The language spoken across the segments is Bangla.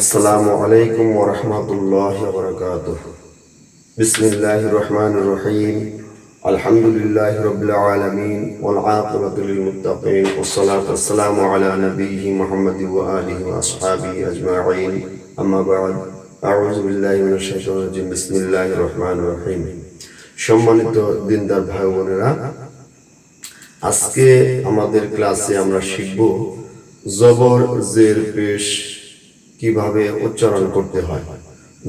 আসসালামু আলাইকুম ওরহমতুল্লাহ বরকাত বিসমিল্লাহ রহমান রহিম। আলহামদুলিল্লাহ রবিল আলমিন ওলাকিন ওসালাম আলা নবীহি মোহাম্মদ আলহি আসহাবি আজমাইন। আম্মাবাদ আউজবিল্লাহ বিসমিল্লাহ রহমান রহিম। সম্মানিত দিনদার ভাই বোনেরা আজকে আমাদের ক্লাসে আমরা শিখব জবর, জের, পেশ কীভাবে উচ্চারণ করতে হয়?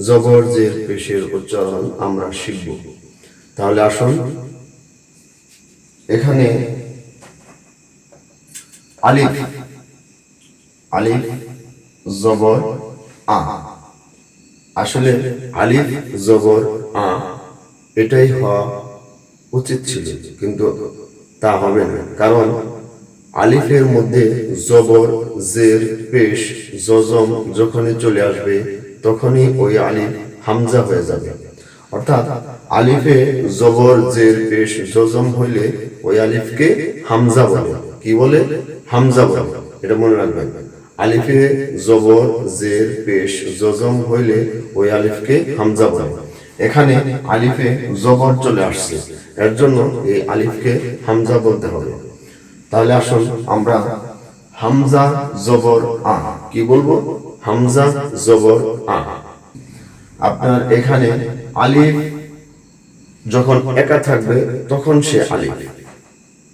জবর জের পেশের উচ্চারণ আমরা শিখব। তাহলে আসুন, এখানে আলিফ আলিফ, জবর, আ। আসলে আলিফ, জবর, আ এটাই হওয়া উচিত ছিল, কিন্তু তা হবে না। কারণ আলিফের মধ্যে জবর, জের, পেশ, জজম যখনই চলে আসবে, তখনই ওই আলিফ হামজা হয়ে যাবে। অর্থাৎ আলিফে জবর, জের, পেশ, জজম হইলে ওই আলিফকে হামজা বলে। কি বলে? হামজা বলে। এটা মনে রাখবেন। আলিফে জবর, জের, পেশ, জজম হইলে ওই আলিফকে হামজা বলে। এখানে আলিফে জবর চলে আসছে। এর জন্য এই আলিফকে হামজা বলতে হবে। তাহলে আসুন আমরা হামজা জবর আ, কি বলব? হামজা জবর আ। আপনার এখানে আলিফ যখন একা থাকবে, তখন সে আলিফ।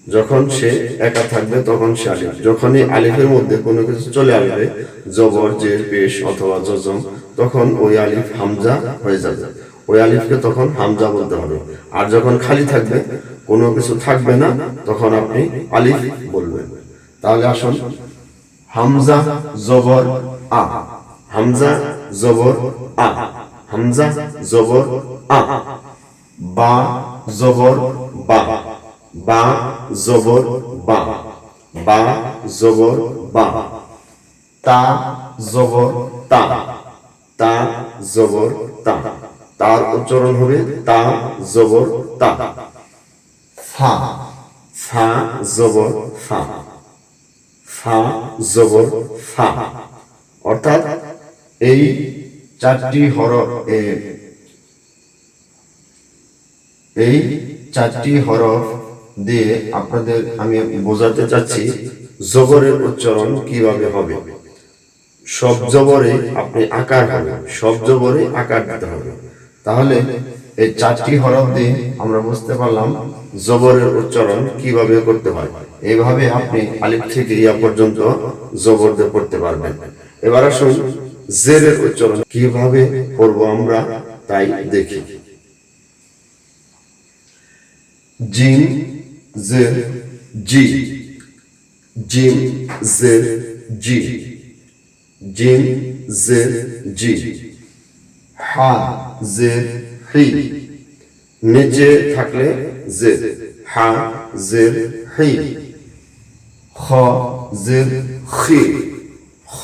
যখন সে একা থাকবে, তখন সে আলিফ। যখনই আলিফের মধ্যে কোনো কিছু চলে আসবে, জবর, জের, পেশ অথবা জজম, তখন ওই আলিফ হামজা হয়ে যাবে। ওই আলিফকে তখন হামজা বলতে হবে। আর যখন খালি থাকবে কোনো কিছু থাকবে না, তখন আপনি আলিফ বলবেন। তাহলে আসুন, হামজা জবর আ। হামজা জবর আ। হামজা জবর আ। বা জবর বা। বা জবর বা। বা জবর বা। তা জবর তা। তা জবর তা। তার উচ্চারণ হবে তা জবর তা। ফা। ফা জবর ফা। ফা জবর ফা। অর্থাৎ এই চারটি হরফ এই চারটি হরফ দিয়ে আপনাদের আমি বোঝাতে চাচ্ছি জবরের উচ্চারণ কীভাবে হবে। সব জবরে আপনি আকার হবে, সব জবরে আকার দিতে হবে। তাহলে এই চারটি হরফ দিয়ে আমরা বুঝতে পারলাম জবরের উচ্চারণ কীভাবে করতে হয়। এইভাবে আপনি আলিফ থেকে ইয়া পর্যন্ত জবর দিয়ে পড়তে পারবেন। এবার আসুন জেরের উচ্চারণ কীভাবে করব আমরা তাই দেখি। জিম, জের, জি। জিম, জের, জি। জিম, জের, জি। হা, জের হি। নিচে থাকলে জের হা জের হি। খ জের খি। খ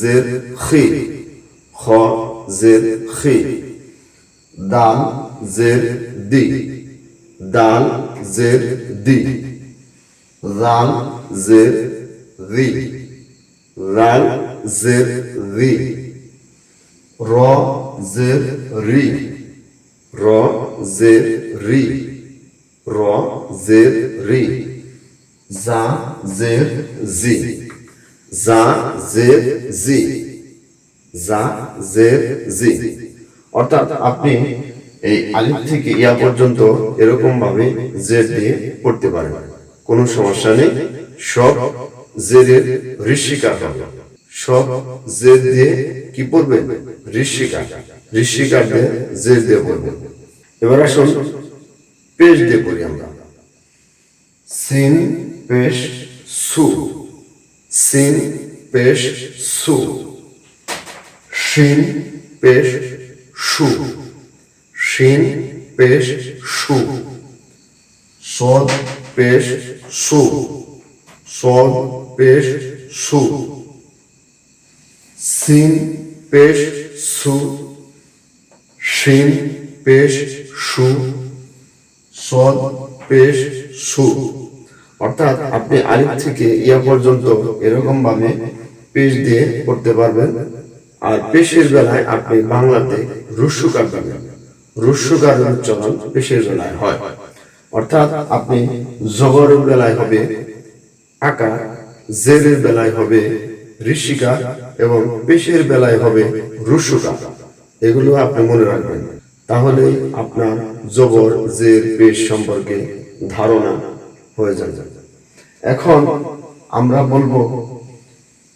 জের খি। খ জের খি। দাল জের দি। দাল জের দি। রাল জের রি। রাল জের রি। র জের রি। র জের রি র রি জা জি জা জি জা জি অর্থাৎ আপনি এই আলিফ থেকে ইয়া পর্যন্ত এরকম ভাবে জের দিয়ে পড়তে পারেন। কোনো সমস্যা নেই। সব হবে। সব দিয়ে কি পড়বে ঋষিকার ঋষিকার দিয়ে দিয়ে এবার আসুন, পেশ দিয়ে পড়ি আমরা। সিন পেশ সু। সিন পেশ সু। শিন পেশ সু। শিন পেশ সু। সদ পেশ সু। সদ পেশ সু। সিন পেশ সু। শিন পেশ সু সদ পেশ সু। অর্থাৎ আপনি আলিফ থেকে ইয়া পর্যন্ত এরকম ভাবে পেশ দিয়ে করতে পারবেন। আর পেশের বেলায় আপনি বাংলাতে রুস্যকার দিবেন রুস্যকার উচ্চারণ পেশের বেলায় হয়। অর্থাৎ আপনি জবরের বেলায় হবে, আকা জেরের বেলায় হবে, ঋষিকা এবং পেশের বেলায় হবে রুস্যকা এগুলো আপনি মনে রাখবেন। তাহলে আপনার জবর, জের পেশ সম্পর্কে ধারণা হয়ে যাবে। এখন আমরা বলব,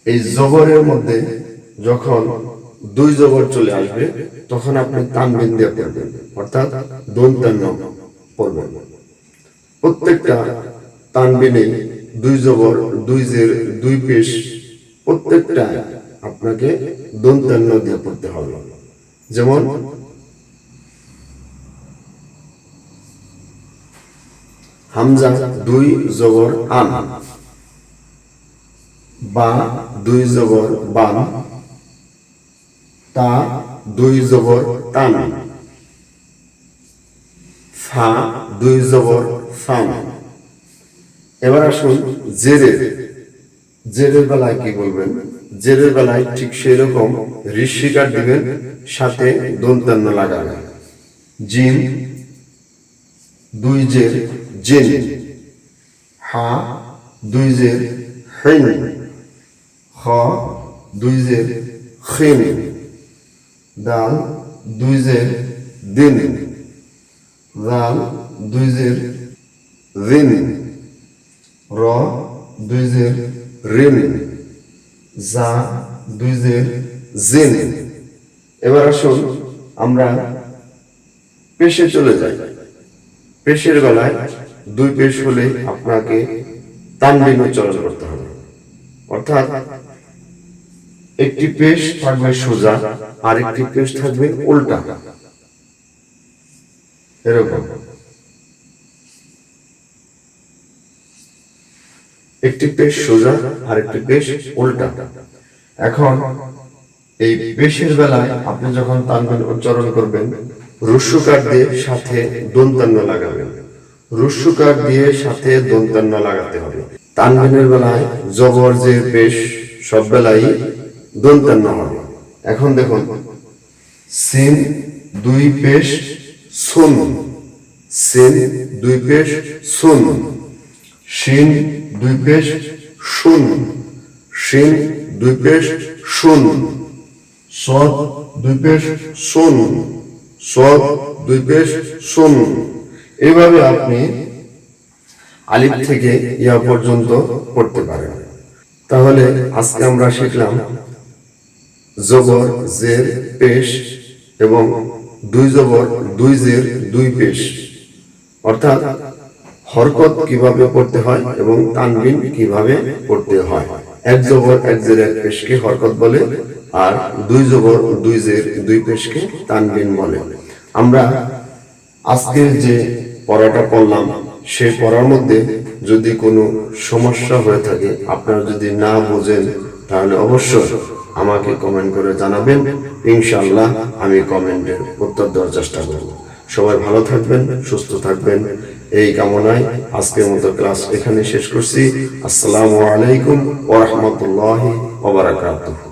এই জবরের মধ্যে যখন দুই জবর চলে আসবে, তখন আপনি তানবিন দিয়ে পড়বেন, অর্থাৎ দন্তান্ন পড়বেন। প্রত্যেকটা তানবিনে দুই জবর, দুই জের, দুই পেশ প্রত্যেকটা আপনাকে দন্তান্ন দিয়ে পড়তে হবে। যেমন হামজা দুই জবর আন। বা দুই জবর বান তা দুই জবর তান ফা দুই জবর ফান এবার আসুন জেরের। জেরের বেলায় কি বলবেন? জেরের বেলায় ঠিক সেই রকম ঋষিকার দিবেন সাথে দন্তান্ন লাগাবেন। জিন, দুই জের জিন, হা, দুই জের হেন খ, দুই জের খিন দাল, দুই জের দিন রাল দুই জের রিন, র, দুই জের রিন, জা, দুই জের জিন। এবার আসুন আমরা পেশে চলে যাই। পেশের বেলায় দুই পেশ হলে আপনাকে তানবিন উচ্চারণ করতে হবে। অর্থাৎ একটি পেশ থাকবে সোজা আর একটি পেশ থাকবে উল্টা। এরকম। একটি পেশ সোজা আর একটি পেশ উল্টা। এখন এই পেশের বেলায় আপনি যখন তানবিন উচ্চারণ করবেন রুস্যকার দিয়ে সাথে দন্তান্ন লাগাবেন। রুস্যকার দিয়ে সাথে দন্তান্ন লাগাতে হবে। তানবিনের বেলায় জবর যে পেশ সব বেলায় দন্তান্ন হবে। এখন দেখুন, সিন দুই পেশ সুন, সিন দুই পেশ সুন, শিন দুই পেশ শুন শিন দুই পেশ শুন সদ দুই পেশ শুন সদ দুই পেশ শুন এইভাবে আপনি আলিফ থেকে ইয়া পর্যন্ত পড়তে পারেন। তাহলে আজকে আমরা শিখলাম জবর, জের, পেশ এবং দুই জবর, দুই জের, দুই পেশ। অর্থাৎ হরকত কীভাবে পড়তে হয় এবং তানবিন কীভাবে পড়তে হয়। এক জবর, এক জের, এক পেশকে হরকত বলে আর দুই জবর, দুই জের, দুই পেশকে তানবিন বলে। আমরা আজকের যে পড়াটা পড়লাম। সেই পড়ার মধ্যে যদি কোনো সমস্যা হয়ে থাকে, আপনারা যদি না বোঝেন, তাহলে অবশ্যই আমাকে কমেন্ট করে জানাবেন। ইনশাআল্লাহ আমি কমেন্টের উত্তর দেওয়ার চেষ্টা করব। সবাই ভালো থাকবেন, সুস্থ থাকবেন। এই কামনায় আজকের মতো ক্লাস এখানে শেষ করছি। আসসালামু আলাইকুম ওয়া রাহমাতুল্লাহি ওয়া বারাকাতুহু।